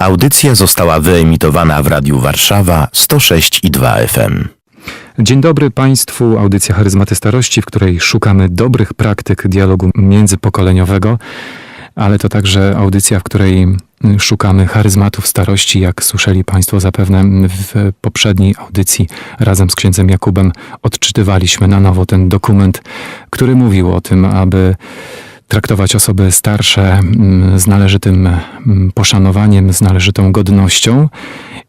Audycja została wyemitowana w Radiu Warszawa 106 i 2 FM. Dzień dobry Państwu, audycja Charyzmaty Starości, w której szukamy dobrych praktyk dialogu międzypokoleniowego, ale to także audycja, w której szukamy charyzmatów starości, jak słyszeli Państwo zapewne w poprzedniej audycji razem z księdzem Jakubem odczytywaliśmy na nowo ten dokument, który mówił o tym, aby traktować osoby starsze mm, z należytym mm, poszanowaniem, z należytą godnością.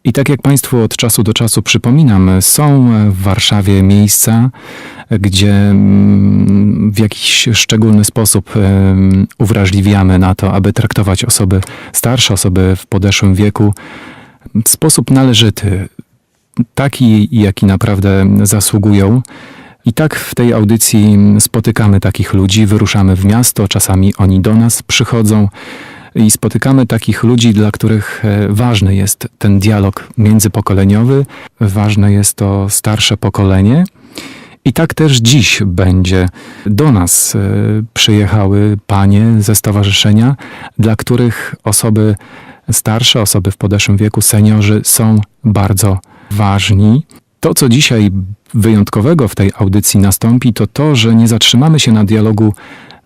I tak jak Państwu od czasu do czasu przypominam, są w Warszawie miejsca, gdzie mm, w jakiś szczególny sposób uwrażliwiamy na to, aby traktować osoby starsze, osoby w podeszłym wieku w sposób należyty, taki, jaki naprawdę zasługują. I tak w tej audycji spotykamy takich ludzi, wyruszamy w miasto, czasami oni do nas przychodzą i spotykamy takich ludzi, dla których e, ważny jest ten dialog międzypokoleniowy, ważne jest to starsze pokolenie. I tak też dziś będzie. Do nas e, przyjechały panie ze stowarzyszenia, dla których osoby starsze, osoby w podeszłym wieku, seniorzy są bardzo ważni. To, co dzisiaj wyjątkowego w tej audycji nastąpi, to to, że nie zatrzymamy się na dialogu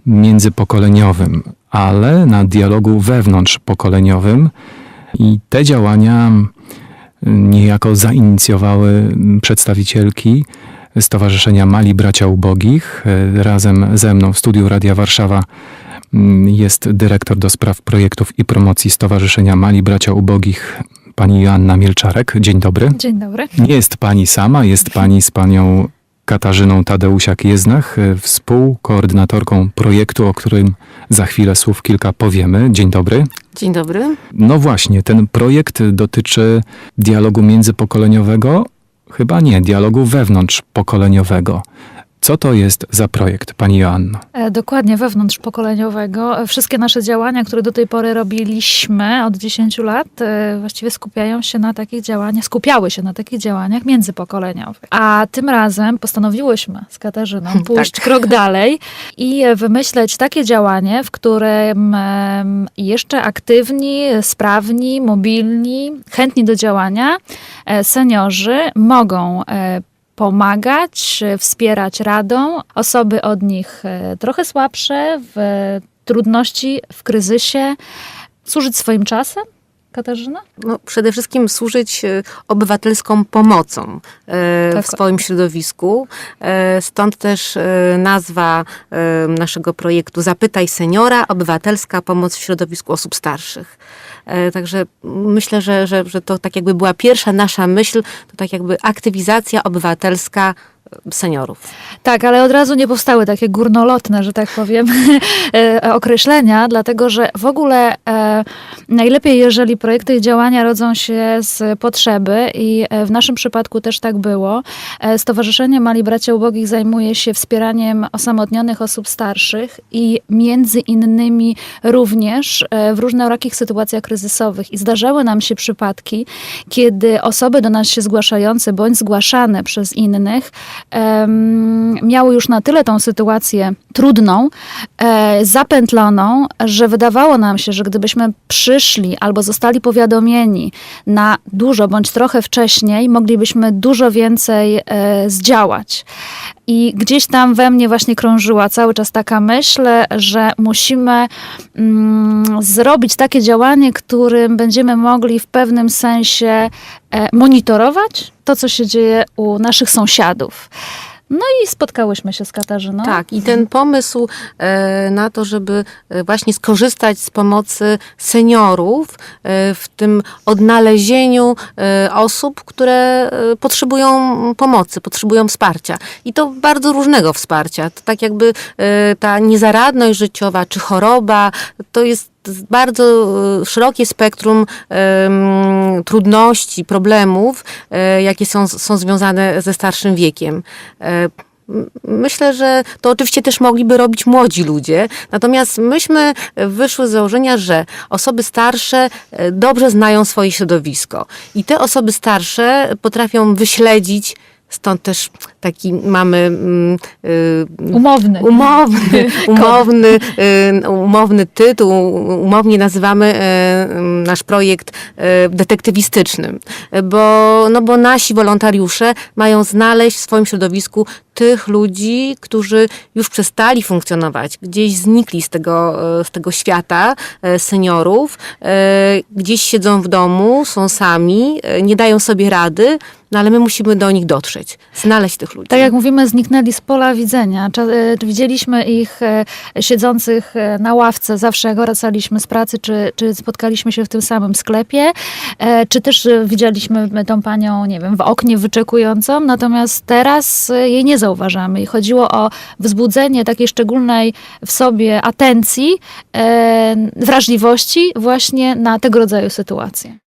międzypokoleniowym, ale na dialogu wewnątrzpokoleniowym. I te działania niejako zainicjowały przedstawicielki Stowarzyszenia Mali Bracia Ubogich. Razem ze mną w studiu Radia Warszawa jest dyrektor do spraw projektów i promocji Stowarzyszenia Mali Bracia Ubogich, pani Joanna Mielczarek. Dzień dobry. Dzień dobry. Nie jest pani sama, jest pani z panią Katarzyną Tadeusiak-Jeznach, e, współkoordynatorką projektu, o którym za chwilę słów kilka powiemy. Dzień dobry. Dzień dobry. No właśnie, ten projekt dotyczy dialogu międzypokoleniowego, chyba nie, dialogu wewnątrzpokoleniowego. Co to jest za projekt, pani Joanno? E, Dokładnie wewnątrzpokoleniowego. E, Wszystkie nasze działania, które do tej pory robiliśmy od 10 lat, e, właściwie skupiają się na takich działaniach, skupiały się na takich działaniach międzypokoleniowych. A tym razem postanowiłyśmy z Katarzyną pójść krok dalej i wymyśleć takie działanie, w którym jeszcze aktywni, sprawni, mobilni, chętni do działania seniorzy mogą pomagać, e, wspierać radą osoby od nich e, trochę słabsze w trudności, w kryzysie, służyć swoim czasem. Katarzyna? No, przede wszystkim służyć e, obywatelską pomocą Tak. w swoim środowisku. Stąd też nazwa naszego projektu Zapytaj Seniora, obywatelska pomoc w środowisku osób starszych. E, Także myślę, że, że, że to tak jakby była pierwsza nasza myśl, to tak jakby aktywizacja obywatelska seniorów. Tak, ale od razu nie powstały takie górnolotne, że tak powiem, e, określenia, dlatego że w ogóle e, najlepiej, jeżeli projekty i działania rodzą się z potrzeby i e, w naszym przypadku też tak było. E, Stowarzyszenie Mali Bracia Ubogich zajmuje się wspieraniem osamotnionych osób starszych i między innymi również w różnorakich sytuacjach kryzysowych. I zdarzały nam się przypadki, kiedy osoby do nas się zgłaszające bądź zgłaszane przez innych miały już na tyle tą sytuację trudną, e, zapętloną, że wydawało nam się, że gdybyśmy przyszli albo zostali powiadomieni na dużo bądź trochę wcześniej, moglibyśmy dużo więcej e, zdziałać. I gdzieś tam we mnie właśnie krążyła cały czas taka myśl, że musimy mm, zrobić takie działanie, którym będziemy mogli w pewnym sensie e, monitorować to, co się dzieje u naszych sąsiadów. No i spotkałyśmy się z Katarzyną. Tak, i ten pomysł e, na to, żeby e, właśnie skorzystać z pomocy seniorów e, w tym odnalezieniu osób, które potrzebują pomocy, potrzebują wsparcia. I to bardzo różnego wsparcia. To tak jakby ta niezaradność życiowa czy choroba, to jest bardzo e, szerokie spektrum em, trudności, problemów, e, jakie są, są związane ze starszym wiekiem. M- Myślę, że to oczywiście też mogliby robić młodzi ludzie, natomiast myśmy wyszły z założenia, że osoby starsze dobrze znają swoje środowisko i te osoby starsze potrafią wyśledzić Stąd też taki mamy mm, y, Umowny. umowny, umowny, y, umowny tytuł, umownie nazywamy y, nasz projekt detektywistycznym, bo, no bo nasi wolontariusze mają znaleźć w swoim środowisku tych ludzi, którzy już przestali funkcjonować, gdzieś znikli z tego, z tego świata seniorów, gdzieś siedzą w domu, są sami, nie dają sobie rady, no ale my musimy do nich dotrzeć, znaleźć tych ludzi. Tak jak mówimy, zniknęli z pola widzenia. E, Widzieliśmy ich e, siedzących e, na ławce zawsze, jak wracaliśmy z pracy, czy, czy spotkaliśmy się w tym samym sklepie, czy też widzieliśmy tą panią, nie wiem, w oknie wyczekującą, natomiast teraz jej nie zauważamy. I chodziło o wzbudzenie takiej szczególnej w sobie atencji, wrażliwości właśnie na tego rodzaju sytuacje.